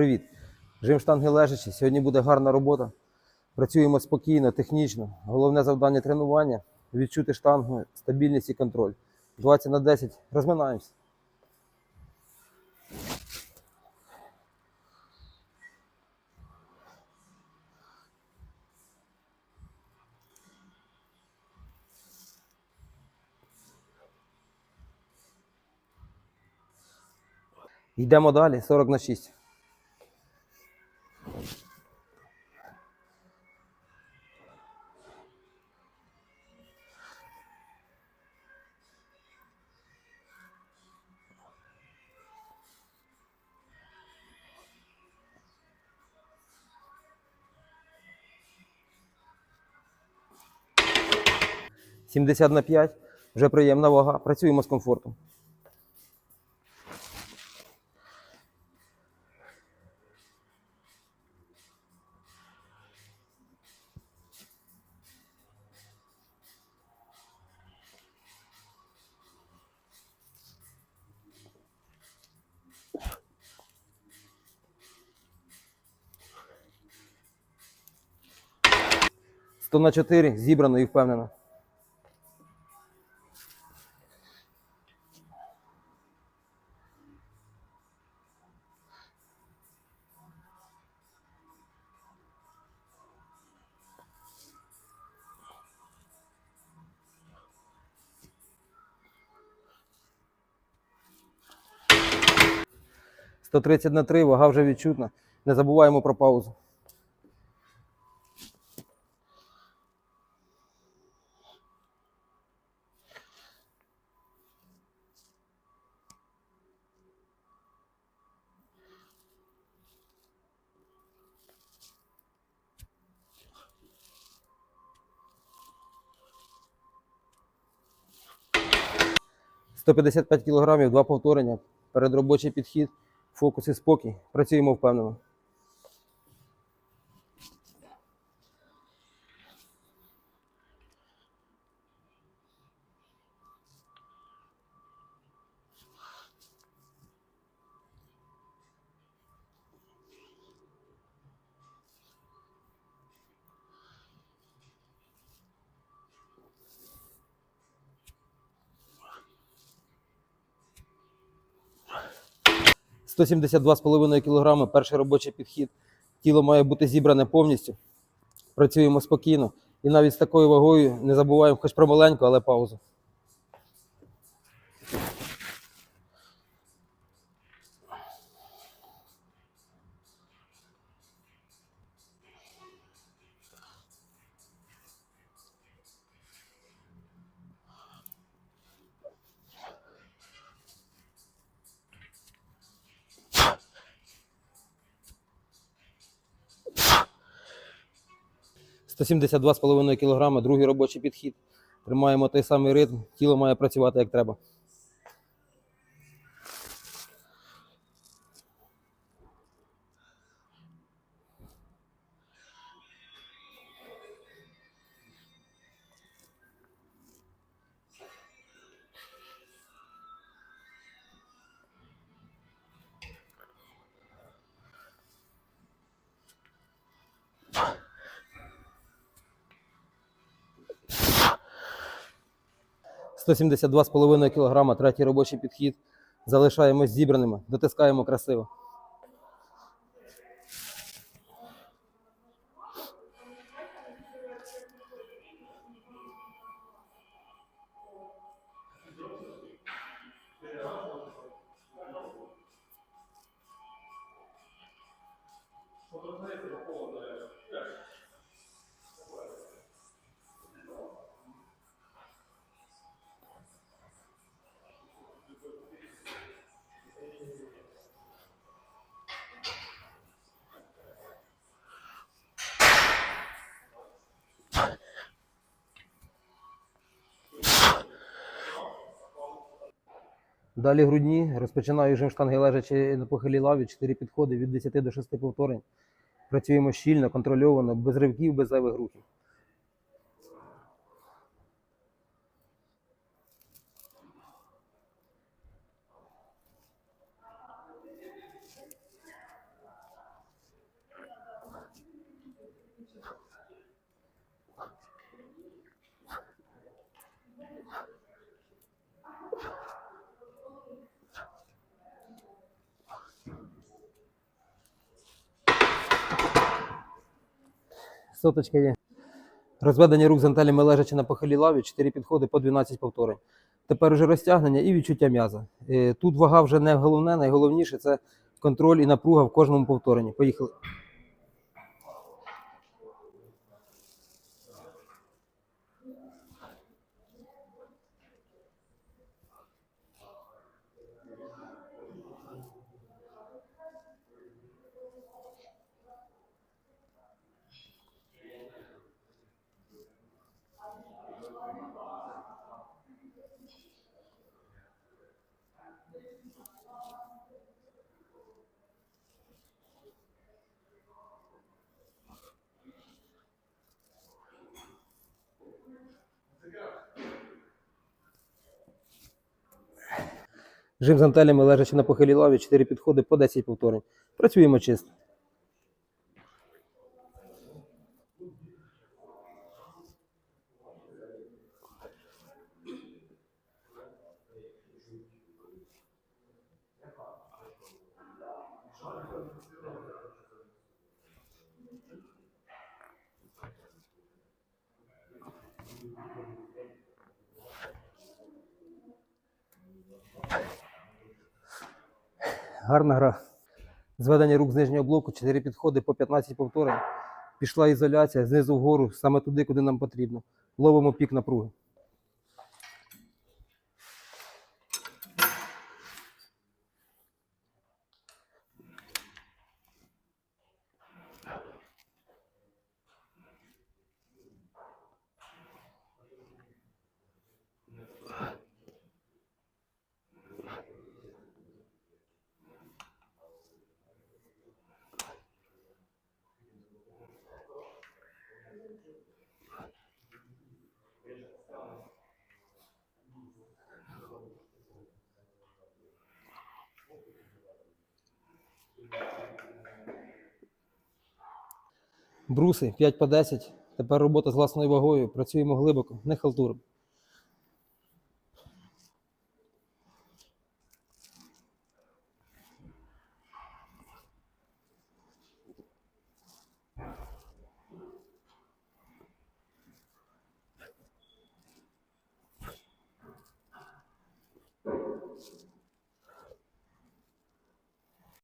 Привіт! Жим штанги лежачі. Сьогодні буде гарна робота. Працюємо спокійно, технічно. Головне завдання тренування відчути штангу, стабільність і контроль. 20 на 10. Розминаємося. Йдемо далі. 40 на 6. Сімдесят на 5. Вже приємна вага. Працюємо з комфортом. Сто на 4. Зібрано і впевнено. Сто тридцять на 3, вага вже відчутна. Не забуваємо про паузу. – 155 кг, два повторення, передробочий підхід, фокус і спокій. Працюємо впевнено. – 172,5 кг, перший робочий підхід. Тіло має бути зібране повністю. Працюємо спокійно. І навіть з такою вагою не забуваємо хоч про маленьку, але паузу. – 172,5 кг, другий робочий підхід. Тримаємо той самий ритм, тіло має працювати як треба. – 172,5 кг, третій робочий підхід. Залишаємось зібраними, дотискаємо красиво. Далі грудні. Розпочинаю жим штанги лежачи на похилій лаві, 4 підходи від 10 до 6 повторень. Працюємо щільно, контрольовано, без ривків, без зайвих рухів. Соточка є. Розведення рук з гантелями лежачи на похилій лаві, 4 підходи по 12 повторень. Тепер уже розтягнення і відчуття м'яза. Е, Тут вага вже не головне, найголовніше це контроль і напруга в кожному повторенні. Поїхали. Жим з гантелями лежачи на похилій лаві, 4 підходи по 10 повторень. Працюємо чисто. Гарна гра. Зведення рук з нижнього блоку, 4 підходи по 15 повторень. Пішла ізоляція знизу вгору, саме туди, куди нам потрібно. Ловимо пік напруги. Бруси 5 по 10. Тепер робота з власною вагою. Працюємо глибоко, не халтуримо.